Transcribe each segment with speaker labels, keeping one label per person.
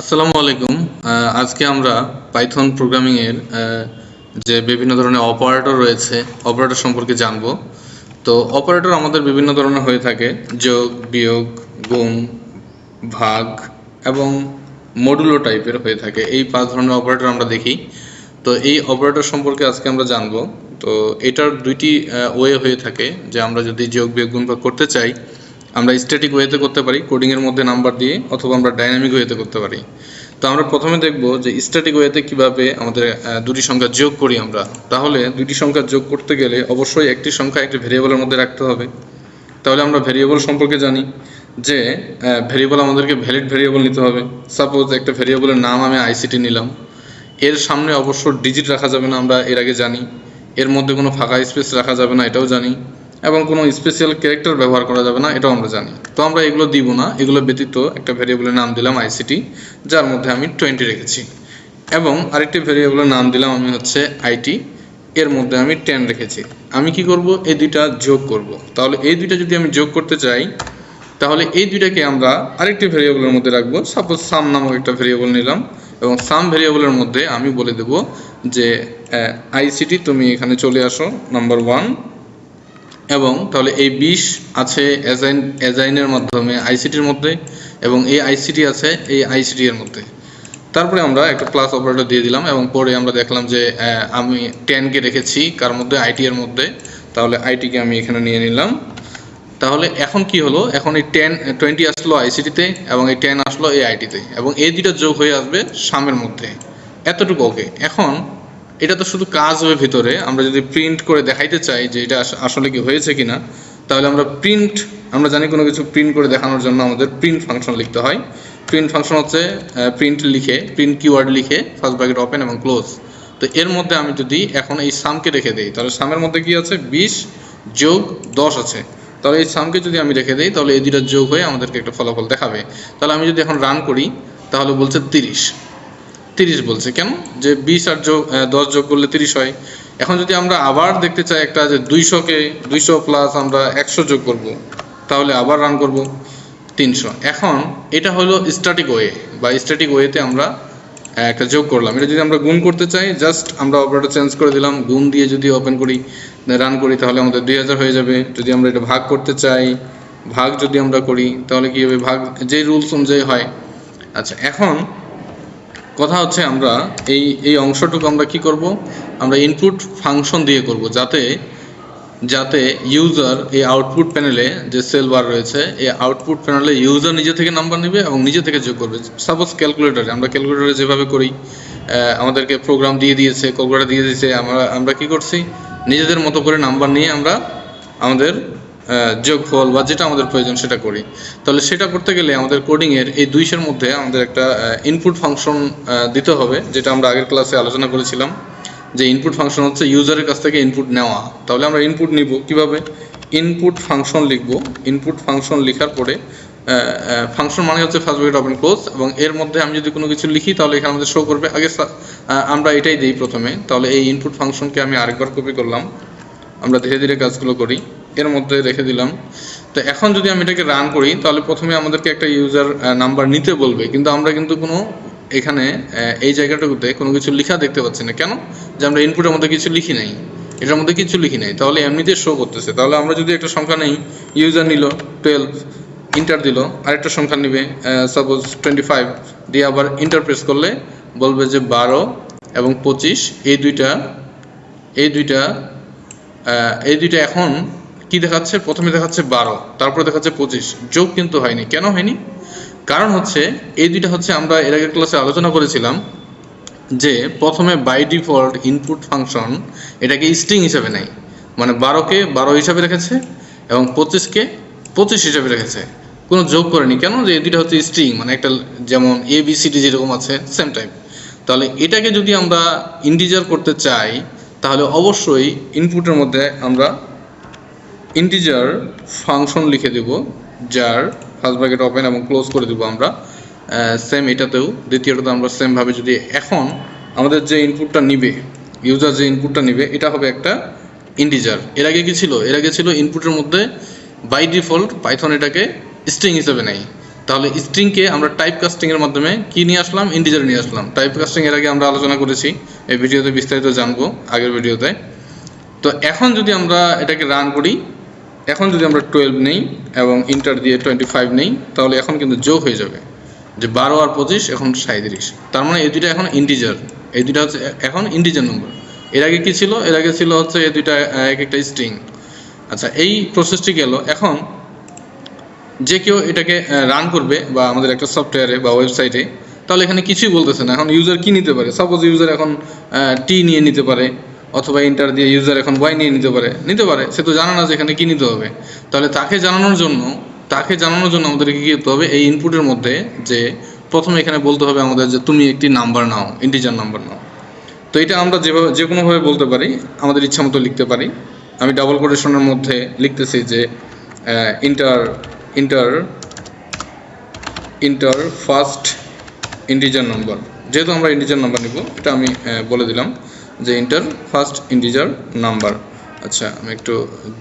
Speaker 1: আসসালামু আলাইকুম। আজকে আমরা পাইথন প্রোগ্রামিং এর যে বিভিন্ন ধরনের অপারেটর রয়েছে অপারেটর সম্পর্কে জানব। তো অপারেটর আমাদের বিভিন্ন ধরনের হয়ে থাকে, যোগ, বিয়োগ, গুণ, ভাগ এবং মডুলো টাইপের হয়ে থাকে। এই পাঁচ ধরনের অপারেটর আমরা দেখি। তো এই অপারেটর সম্পর্কে আজকে আমরা জানব। তো এটার দুইটি ওয়ে হয়ে থাকে, যে আমরা যদি যোগ, বিয়োগ, গুণ, ভাগ করতে চাই আমরা স্ট্যাটিক ওয়েতে করতে পারি কোডিং এর মধ্যে নাম্বার দিয়ে অথবা আমরা ডাইনামিক ওয়েতে করতে পারি। তো আমরা প্রথমে দেখব যে স্ট্যাটিক ওয়েতে কীভাবে আমাদের দুটি সংখ্যা যোগ করি আমরা। তাহলে দুটি সংখ্যা যোগ করতে গেলে অবশ্যই একটি সংখ্যা একটি ভেরিয়েবলের মধ্যে রাখতে হবে। তাহলে আমরা ভেরিয়েবল সম্পর্কে জানি যে ভেরিয়েবল আমাদেরকে ভ্যালিড ভেরিয়েবল নিতে হবে। সাপোজ একটা ভেরিয়েবলের নাম আমি আইসিটি নিলাম। এর সামনে অবশ্য ডিজিট রাখা যাবে না আমরা এর আগে জানি। এর মধ্যে কোনো ফাঁকা স্পেস রাখা যাবে না, এটাও জানি। এবং কোনো স্পেশাল ক্যারেক্টার ব্যবহার করা যাবে না, এটাও আমরা জানি। তো আমরা এগুলো দিব না, এগুলো ব্যতীত একটা ভেরিয়েবলের নাম দিলাম আইসিটি যার মধ্যে আমি টোয়েন্টি রেখেছি। এবং আরেকটি ভেরিয়েবলের নাম দিলাম আমি হচ্ছে আইটি এর মধ্যে আমি টেন রেখেছি। আমি কি করব? এই দুইটা যোগ করব। তাহলে এই দুইটা যদি আমি যোগ করতে চাই, তাহলে এই দুইটাকে আমরা আরেকটি ভেরিয়েবলের মধ্যে রাখব। সাপোজ সাম নামক একটা ভেরিয়েবল নিলাম, এবং সাম ভেরিয়েবলের মধ্যে আমি বলে দেব যে আইসিটি তুমি এখানে চলে আসো নাম্বার ওয়ান এবং তাহলে এই বিষ আছে অ্যাজাইন অ্যাজাইনের মাধ্যমে আইসিটির মধ্যে এবং এই আইসিটি আছে এই আইসিটি এর মধ্যে। তারপরে আমরা একটা প্লাস অপারেটর দিয়ে দিলাম এবং পরে আমরা দেখলাম যে আমি টেনকে রেখেছি কার মধ্যে? আইটি এর মধ্যে। তাহলে আইটিকে আমি এখানে নিয়ে নিলাম। তাহলে এখন কি হলো? এখন এই টেন টোয়েন্টি আসলো আইসিটিতে এবং এই টেন আসলো এই আইটিতে এবং এই দুইটা যোগ হয়ে আসবে সামের মধ্যে। এতটুকু ওকে এখন এটা তো শুধু কাজ হবে ভিতরে। আমরা যদি প্রিন্ট করে দেখাইতে চাই যে এটা আসলে কি হয়েছে কিনা, তাহলে আমরা প্রিন্ট আমরা জানি কোনো কিছু প্রিন্ট করে দেখানোর জন্য আমাদের প্রিন্ট ফাংশন লিখতে হয়। প্রিন্ট ফাংশন হচ্ছে প্রিন্ট লিখে প্রিন্ট কিওয়ার্ড লিখে ফার্স্ট ব্র্যাকেট ওপেন এবং ক্লোজ তো এর মধ্যে আমি যদি এখন এই সামকে রেখে দিই, তাহলে সামের মধ্যে কি আছে? বিশ যোগ দশ আছে। তাহলে এই সামকে যদি আমি রেখে দিই, তাহলে এই দুইটা যোগ হয়ে আমাদেরকে একটা ফলাফল দেখাবে। তাহলে আমি যদি এখন রান করি, তাহলে বলছে তিরিশ। তিরিশ বলছে, কেন? যে বিশ আর যোগ দশ যোগ করলে তিরিশ হয়। এখন যদি আমরা আবার দেখতে চাই একটা যে দুইশোকে দুইশো প্লাস আমরা একশো যোগ করব, তাহলে আবার রান করব তিনশো। এখন এটা হলো স্ট্যাটিক ওয়ে বা স্ট্যাটিক ওয়েতে আমরা একটা যোগ করলাম। এটা যদি আমরা গুণ করতে চাই জাস্ট আমরা অপারেটর চেঞ্জ করে দিলাম, গুণ দিয়ে যদি ওপেন করি রান করি, তাহলে আমাদের দুই হাজার হয়ে যাবে। যদি আমরা এটা ভাগ করতে চাই, ভাগ যদি আমরা করি, তাহলে কি হবে? ভাগ, যে রুলস অনুযায়ী হয়। আচ্ছা এখন কথা হচ্ছে আমরা এই এই অংশটুকু আমরা কি করব? আমরা ইনপুট ফাংশন দিয়ে করব যাতে যাতে ইউজার এই আউটপুট প্যানেলে যে সেল বার রয়েছে, এই আউটপুট প্যানেলে ইউজার নিজে থেকে নাম্বার নেবে এবং নিজে থেকে যোগ করবে। সাপোজ ক্যালকুলেটরে আমরা ক্যালকুলেটরে যেভাবে করি আমাদেরকে প্রোগ্রাম দিয়ে দিয়েছে ক্যালকুলেটর দিয়ে দিয়েছে, আমরা আমরা কি করছি? নিজেদের মতো করে নাম্বার নিয়ে আমরা আমাদের যোগফল বা যেটা আমাদের প্রয়োজন সেটা করি। তাহলে সেটা করতে গেলে আমাদের কোডিংয়ের এই দুইশের মধ্যে আমাদের একটা ইনপুট ফাংশন দিতে হবে, যেটা আমরা আগের ক্লাসে আলোচনা করেছিলাম, যে ইনপুট ফাংশন হচ্ছে ইউজারের কাছ থেকে ইনপুট নেওয়া। তাহলে আমরা ইনপুট নিব কীভাবে? ইনপুট ফাংশন লিখব। ইনপুট ফাংশন লেখার পরে ফাংশন মানে হচ্ছে ফার্স্ট ব্র্যাকেট ওপেন ক্লোজ এবং এর মধ্যে আমি যদি কোনো কিছু লিখি, তাহলে এখানে আমাদের শো করবে। আগে আমরা এটাই দিই প্রথমে। তাহলে এই ইনপুট ফাংশনকে আমি আরেকবার কপি করলাম। আমরা ধীরে ধীরে কাজগুলো করি। এর মধ্যে রেখে দিলাম। তো এখন যদি আমি এটাকে রান করি, তাহলে প্রথমে আমাদেরকে একটা ইউজার নাম্বার নিতে বলবে। কিন্তু আমরা কিন্তু কোনো এখানে এই জায়গাটুকুতে কোনো কিছু লেখা দেখতে পাচ্ছি না। কেন? যে আমরা ইনপুটের মধ্যে কিছু লিখি নাই। এটার মধ্যে কিছু লিখি নাই। তাহলে এমনিতে শো করতেছে। তাহলে আমরা যদি একটা সংখ্যা নেই ইউজার নিল টুয়েলভ ইন্টার দিল, আরেকটা সংখ্যা নিবে সাপোজ টোয়েন্টি ফাইভ দিয়ে আবার ইন্টার প্রেস করলে বলবে যে বারো এবং পঁচিশ, এই দুইটা এই দুইটা এই দুইটা এখন কি দেখাচ্ছে? প্রথমে দেখাচ্ছে বারো, তারপরে দেখাচ্ছে পঁচিশ। যোগ কিন্তু হয়নি। কেন হয়নি? কারণ হচ্ছে, এই দুইটা হচ্ছে আমরা এর আগের ক্লাসে আলোচনা করেছিলাম যে প্রথমে বাই ডিফল্ট ইনপুট ফাংশন এটাকে স্ট্রিং হিসাবে নেয়। মানে বারোকে বারো হিসাবে রেখেছে এবং পঁচিশকে পঁচিশ হিসাবে রেখেছে। কোনো যোগ করেনি। কেন? যে দুইটা হচ্ছে স্ট্রিং মানে একটা যেমন এ বি সি ডি যেরকম আছে সেম টাইপ তাহলে এটাকে যদি আমরা ইন্টিজার করতে চাই, তাহলে অবশ্যই ইনপুটের মধ্যে আমরা ইন্টিজার ফাংশন লিখে দেব যার ফার্স্ট ব্র্যাকেট ওপেন এবং ক্লোজ করে দেব আমরা। সেম এটাতেও, দ্বিতীয়টাতে আমরা সেম ভাবে যদি এখন আমাদের যে ইনপুটটা নিবে ইউজার যে ইনপুটটা নিবে, এটা হবে একটা ইন্টিজার এর আগে কি ছিল? এর আগে ছিল ইনপুটের মধ্যে বাই ডিফল্ট পাইথন এটাকে স্ট্রিং হিসেবে নেয়। তাহলে স্ট্রিংকে আমরা টাইপ কাস্টিং এর মাধ্যমে কি নিয়ে আসলাম? ইন্টিজার নিয়ে আসলাম। টাইপ কাস্টিং এর আগে আমরা আলোচনা করেছি। এই ভিডিওতে বিস্তারিত জানব আগের ভিডিওতে। তো এখন যদি আমরা এটাকে রান করি এখন যদি আমরা টুয়েলভ নেই এবং ইন্টার দিয়ে টোয়েন্টি ফাইভ নেই, তাহলে এখন কিন্তু যোগ হয়ে যাবে। যে বারো আর পঁচিশ, এখন সাঁত্রিশ তার মানে এই দুইটা এখন ইন্টিজার এই দুইটা হচ্ছে এখন ইন্টিজার নম্বর এর আগে কি ছিল? এর আগে ছিল হচ্ছে এই দুইটা এক একটা স্ট্রিং আচ্ছা এই প্রসেসটি গেল। এখন যে কেউ এটাকে রান করবে বা আমাদের একটা সফটওয়্যারে বা ওয়েবসাইটে তাহলে এখানে কিছুই বলতেছে না। এখন ইউজার কি নিতে পারে? সাপোজ ইউজার এখন টি নিয়ে নিতে পারে। অথবা ইন্টার দিয়ে ইউজার এখন ওয়াই নিয়ে নিতে পারে। নিতে পারে, সে তো জানে না যে এখানে কী নিতে হবে। তাহলে তাকে জানানোর জন্য, তাকে জানানোর জন্য আমাদেরকে কি করতে হবে? এই ইনপুটের মধ্যে যে প্রথমে এখানে বলতে হবে আমাদের যে তুমি একটি নাম্বার নাও ইন্টিজার নাম্বার নাও। তো এটা আমরা যেভাবে, যে কোনোভাবে বলতে পারি, আমাদের ইচ্ছা মতো লিখতে পারি। আমি ডাবল কোটেশনের মধ্যে লিখতেছি যে enter enter enter first integer number যেহেতু আমরা ইন্টিজার নাম্বার নিব, এটা আমি বলে দিলাম। যে ইন্টার ফার্স্ট ইন্টিজার নাম্বার আচ্ছা আমি একটু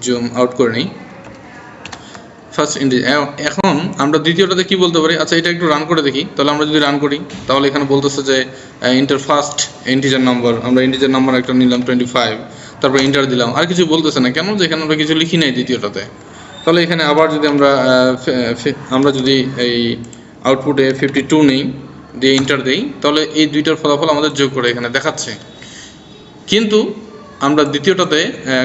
Speaker 1: জুম আউট করে নিই। ফার্স্ট এখন আমরা দ্বিতীয়টাতে কি বলতে পারি? আচ্ছা এটা একটু রান করে দেখি। তাহলে আমরা যদি রান করি, তাহলে এখানে বলতেছে যে ইন্টার ফার্স্ট ইন্টিজার নাম্বার আমরা ইন্টিজার নাম্বার একটা নিলাম টোয়েন্টি ফাইভ তারপর ইন্টার দিলাম। আর কিছু বলতেছে না। কেন যে এখানে আমরা কিছু লিখি নাই দ্বিতীয়টাতে? তাহলে এখানে আবার যদি আমরা আমরা যদি এই আউটপুটে ফিফটি টু নেই, দিয়ে ইন্টার দিই, তাহলে এই দুইটার ফলাফল আমাদের যোগ করে এখানে দেখাচ্ছে। কিন্তু আমরা দ্বিতীয়টাতে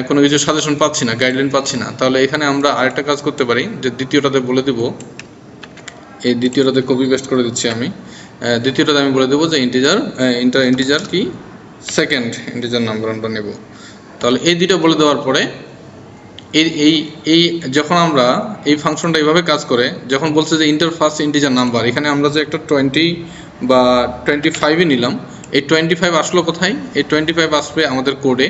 Speaker 1: কোনো কিছু সাজেশন পাচ্ছি না গাইডলাইন পাচ্ছি না। তাহলে এখানে আমরা আরেকটা কাজ করতে পারি, যে দ্বিতীয়টাতে বলে দেব, এই দ্বিতীয়টাতে কপি পেস্ট করে দিচ্ছি আমি। দ্বিতীয়টাতে আমি বলে দেবো যে ইন্টিজার ইন্টার ইন্টিজার কি? সেকেন্ড ইন্টিজার নাম্বার আমরা নেব। তাহলে এই দুইটা বলে দেওয়ার পরে, এই এই এই যখন আমরা এই ফাংশনটা এইভাবে কাজ করে, যখন বলছে যে ইন্টার ফার্স্ট ইন্টিজার নাম্বার এখানে আমরা যে একটা টোয়েন্টি বা টোয়েন্টি ফাইভই নিলাম এই টোয়েন্টি ফাইভ আসলো কোথায়? এই টোয়েন্টি ফাইভ আসবে আমাদের কোডে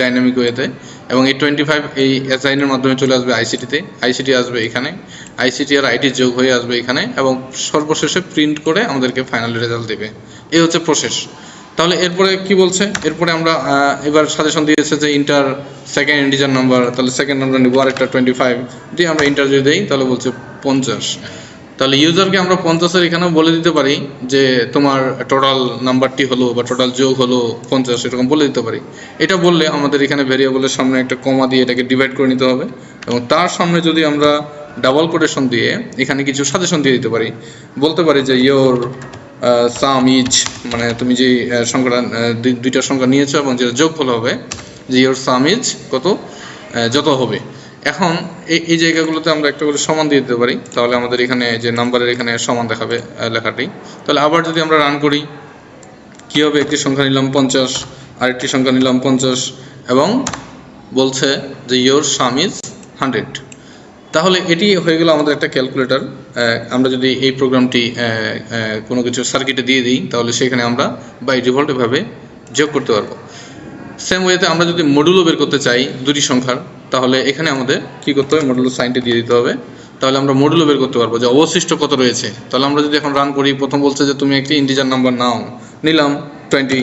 Speaker 1: ডাইনামিক ওয়েতে এবং এই টোয়েন্টি ফাইভ এই অ্যাসাইনের মাধ্যমে চলে আসবে আইসিটিতে আইসিটি আসবে এখানে। আইসিটি আর আইটি যোগ হয়ে আসবে এখানে, এবং সর্বশেষে প্রিন্ট করে আমাদেরকে ফাইনাল রেজাল্ট দেবে। এই হচ্ছে প্রসেস তাহলে এরপরে কি বলছে? এরপরে আমরা এবার সাজেশন দিয়েছে যে ইন্টার সেকেন্ড ইন্টিজার নাম্বার তাহলে সেকেন্ড নাম্বার নিবো। আরেকটা টোয়েন্টি ফাইভ দিয়ে আমরা ইন্টারভিউ দিই, তাহলে বলছে পঞ্চাশ। তাহলে ইউজারকে আমরা পঞ্চাশের এখানেও বলে দিতে পারি যে তোমার টোটাল নাম্বারটি হলো বা টোটাল যোগ হলো পঞ্চাশ, এরকম বলে দিতে পারি। এটা বললে আমাদের এখানে ভেরিয়েবলের সামনে একটা কমা দিয়ে এটাকে ডিভাইড করে নিতে হবে এবং তার সামনে যদি আমরা ডাবল কোটেশন দিয়ে এখানে কিছু সাজেশন দিয়ে দিতে পারি, বলতে পারি যে ইয়োর সাম ইজ মানে তুমি যে সংখ্যাটা দুই- দুইটা সংখ্যা নিয়েছো এবং যেটা যোগ যোগফল হবে, যে ইয়োর সাম ইজ কত যত হবে। এখন এই এই জায়গাগুলোতে আমরা একটা করে সমান দিয়ে দিতে পারি। তাহলে আমাদের এখানে যে নাম্বারের এখানে সমান দেখাবে লেখাটি। তাহলে আবার যদি আমরা রান করি, কি হবে? একটি সংখ্যা নিলাম পঞ্চাশ, আরেকটি সংখ্যা নিলাম পঞ্চাশ, এবং বলছে যে ইয়োর সাম ইজ হান্ড্রেড তাহলে এটি হয়ে গেল আমাদের একটা ক্যালকুলেটর আমরা যদি এই প্রোগ্রামটি কোনো কিছু সার্কিটে দিয়ে দিই, তাহলে সেখানে আমরা বাই ডিফল্ট এভাবে যোগ করতে পারব। সেম ওয়েতে আমরা যদি মডুলও বের করতে চাই দুটি সংখ্যার তাহলে এখানে আমাদের কি করতে হবে? মডুলো সাইনটি দিয়ে দিতে হবে। তাহলে আমরা মডুলও বের করতে পারব যে অবশিষ্ট কত রয়েছে। তাহলে আমরা যদি এখন রান করি, প্রথম বলছে যে তুমি একটি ইন্টিজার নাম্বার নাও। নিলাম টোয়েন্টি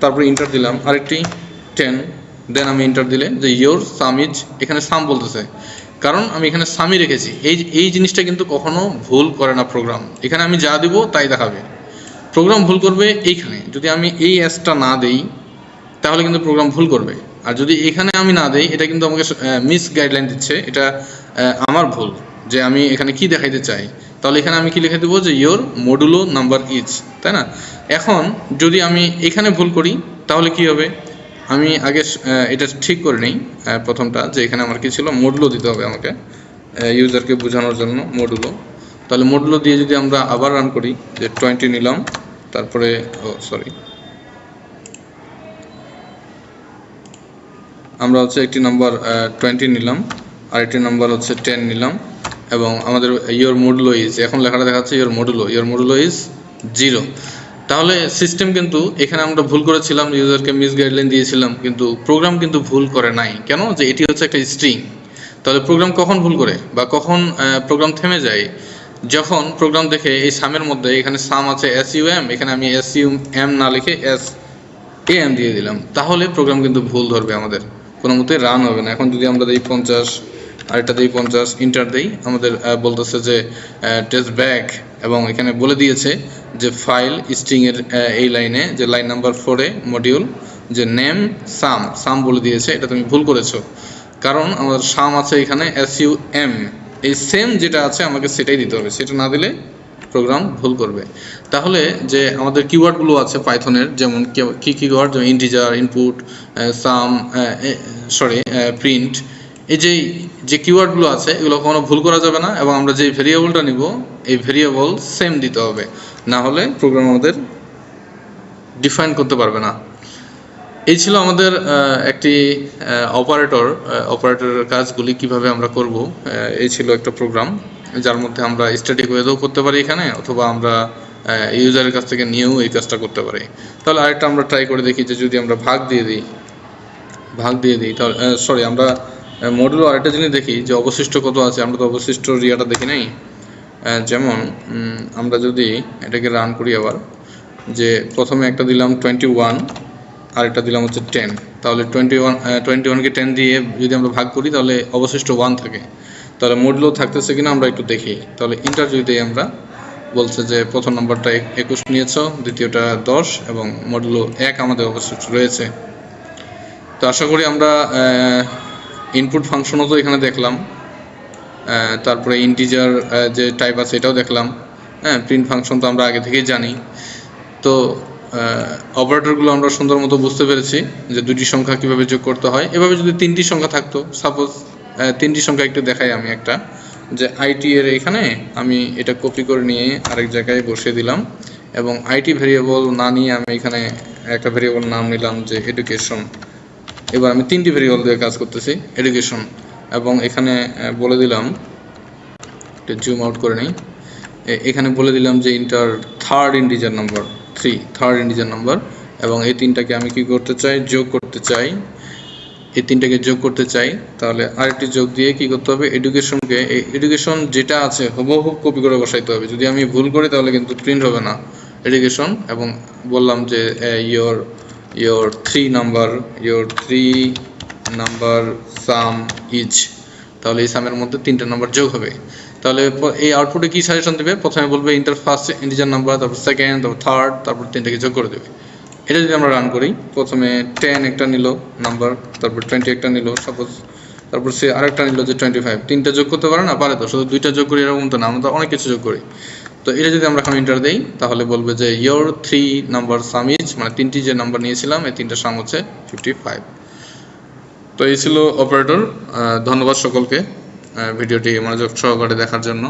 Speaker 1: তারপরে ইন্টার দিলাম। আরেকটি টেন দেন আমি ইন্টার দিলে যে ইয়োর সামিজ এখানে সাম বলতেছে। কারণ আমি এখানে সামি রেখেছি। এই এই জিনিসটা কিন্তু কখনো ভুল করে না প্রোগ্রাম এখানে আমি যা দিব তাই দেখাবে। প্রোগ্রাম ভুল করবে এইখানে। যদি আমি এই অ্যাসটা না দেই, তাহলে কিন্তু প্রোগ্রাম ভুল করবে। আর যদি এখানে আমি না দেই, এটা কিন্তু আমাকে মিস গাইডলাইন দিচ্ছে। এটা আমার ভুল যে আমি এখানে কি দেখাইতে চাই। তাহলে এখানে আমি কি লিখে দেবো যে ইয়োর মডুলো নাম্বার ইজ তাই না? এখন যদি আমি এখানে ভুল করি, তাহলে কি হবে? আমি আগে এটা ঠিক করে নিই প্রথমটা, যে এখানে আমার কি ছিল? মডুলো দিতে হবে আমাকে ইউজারকে বোঝানোর জন্য মডুলো তাহলে মডুলো দিয়ে যদি আমরা আবার রান করি, যে টোয়েন্টি নিলাম, তারপরে ও সরি আমরা হচ্ছে একটি নাম্বার টোয়েন্টি নিলাম আর একটি নাম্বার হচ্ছে টেন নিলাম, এবং আমাদের ইয়োর মডুলো ইজ এখন লেখাটা দেখাচ্ছে your modulo your modulo is zero তাহলে সিস্টেম কিন্তু এখানে আমরা ভুল করেছিলাম ইউজারকে মিস গাইডলাইন দিয়েছিলাম, কিন্তু প্রোগ্রাম কিন্তু ভুল করে নাই। কেন? যে এটি হচ্ছে একটা স্ট্রিং তাহলে প্রোগ্রাম কখন ভুল করে? বা কখন প্রোগ্রাম থেমে যায়? যখন প্রোগ্রাম দেখে এই সামের মধ্যে এখানে সাম আছে এস ইউ এম এখানে আমি এস ইউ এম না লিখে এস এ এম দিয়ে দিলাম, তাহলে প্রোগ্রাম কিন্তু ভুল ধরবে আমাদের। কোনো মতে রান হবে না। এখন যদি আমরা দিই পঞ্চাশ আরেকটা দিই পঞ্চাশ ইন্টার দেই আমাদের বলতেছে যে টেস্ট ব্যাক এবং এখানে বলে দিয়েছে যে ফাইল স্ট্রিং এর আহ, এই লাইনে যে লাইন নাম্বার ফোরে মডিউল যে নেম সাম সাম বলে দিয়েছে এটা তুমি ভুল করেছ। কারণ আমাদের সাম আছে এখানে এস ইউ এম এই সেম যেটা আছে আমাকে সেটাই দিতে হবে। সেটা না দিলে প্রোগ্রাম ভুল করবে। তাহলে যে আমাদের কিওয়ার্ডগুলো আছে পাইথনের যেমন কি- কি কিওয়ার্ড যেমন integer input sum sorry print এই যে যে কিওয়ার্ডগুলো আছে, এগুলো কখনো ভুল করা যাবে না এবং আমরা যে ভেরিয়েবলটা নিব, এই ভেরিয়েবল সেম দিতে হবে। না হলে প্রোগ্রাম আমাদের ডিফাইন করতে পারবে না। এই ছিল আমাদের একটি অপারেটর অপারেটরের কাজগুলি, কীভাবে আমরা করব এই ছিল একটা প্রোগ্রাম যার মধ্যে আমরা স্ট্যাটিক ওয়েতেও করতে পারি এখানে, অথবা আমরা ইউজারের কাছ থেকে নিয়েও এই কাজটা করতে পারি। তাহলে আরেকটা আমরা ট্রাই করে দেখি যে যদি আমরা ভাগ দিয়ে দিই, ভাগ দিয়ে দিই, তাহলে সরি আমরা মডেল আরেকটা জিনিস দেখি যে অবশিষ্ট কত আছে, আমরা তো অবশিষ্ট রিয়াটা দেখি নাই। যেমন আমরা যদি এটাকে রান করি আবার, যে প্রথমে একটা দিলাম টোয়েন্টি ওয়ান আরেকটা দিলাম হচ্ছে টেন তাহলে টোয়েন্টি ওয়ান টোয়েন্টি ওয়ানকে টেন দিয়ে যদি আমরা ভাগ করি, তাহলে অবশিষ্ট ওয়ান থাকে। তাহলে মডেলও থাকতেছে কিনা আমরা একটু দেখি। তাহলে ইন্টার যদি আমরা। বলছে যে, প্রথম নম্বরটা একুশ নিয়েছো, দ্বিতীয়টা দশ এবং মডেলও এক আমাদের অবশিষ্ট রয়েছে। তো আশা করি আমরা ইনপুট ফাংশনও তো এখানে দেখলাম। তারপরে ইন্টিজার যে টাইপ আছে এটাও দেখলাম। হ্যাঁ প্রিন্ট ফাংশন তো আমরা আগে থেকেই জানি। তো অপারেটরগুলো আমরা সুন্দর মতো বুঝতে পেরেছি যে দুটি সংখ্যা কীভাবে যোগ করতে হয়। এভাবে যদি তিনটি সংখ্যা থাকতো সাপোজ তিনটি সংখ্যা একটু দেখাই আমি একটা। যে আইটি এর এখানে আমি এটা কপি করে নিয়ে আরেক জায়গায় বসিয়ে দিলাম। এবং আইটি ভেরিয়েবল না নিয়ে আমি এখানে একটা ভেরিয়েবল নাম নিলাম যে এডুকেশন এবার আমি তিনটি ভেরিয়েবল দিয়ে কাজ করতেছি এডুকেশন এবং এখানে বলে দিলাম, একটু জুম আউট করে নিই। এখানে বলে দিলাম যে enter third integer number three third integer number এবং এই তিনটাকে আমি কি করতে চাই? যোগ করতে চাই এই তিনটাকে যোগ করতে চাই, তাহলে আরেকটি যোগ দিয়ে কি করতে হবে? এডুকেশনকে এই এডুকেশন যেটা আছে, হুবহু কপি করে বসাইতে হবে। যদি আমি ভুল করি, তাহলে কিন্তু প্রিন্ট হবে না। এডুকেশন এবং বললাম যে your your three number your three number sum each তাহলে এই সামের মধ্যে তিনটা নাম্বার যোগ হবে। তাহলে এই আউটপুটে কি সাজেশন দেবে? প্রথমে বলবে ইন্টার ফার্স্ট ইন্টিজার নাম্বার তারপর সেকেন্ড তারপর থার্ড তারপর তিনটাকে যোগ করে দেবে। এটা যদি আমরা রান করি, প্রথমে টেন একটা নিল নাম্বার তারপর টোয়েন্টি একটা নিল সাপোজ তারপর সে আরেকটা নিল যে টোয়েন্টি ফাইভ তিনটা যোগ করতে পারে না? পারে তো, শুধু দুইটা যোগ করি এরকম তো না, আমরা তো অনেক কিছু যোগ করি। তো এটা যদি আমরা এখন ইন্টার দিই, তাহলে বলবে যে your three number sum is মানে তিনটি যে নাম্বার নিয়েছিলাম, এই তিনটা সাম হচ্ছে ফিফটি ফাইভ তো এই ছিল অপারেটর ধন্যবাদ সকলকে ভিডিওটি মনোযোগ সহকারে দেখার জন্য।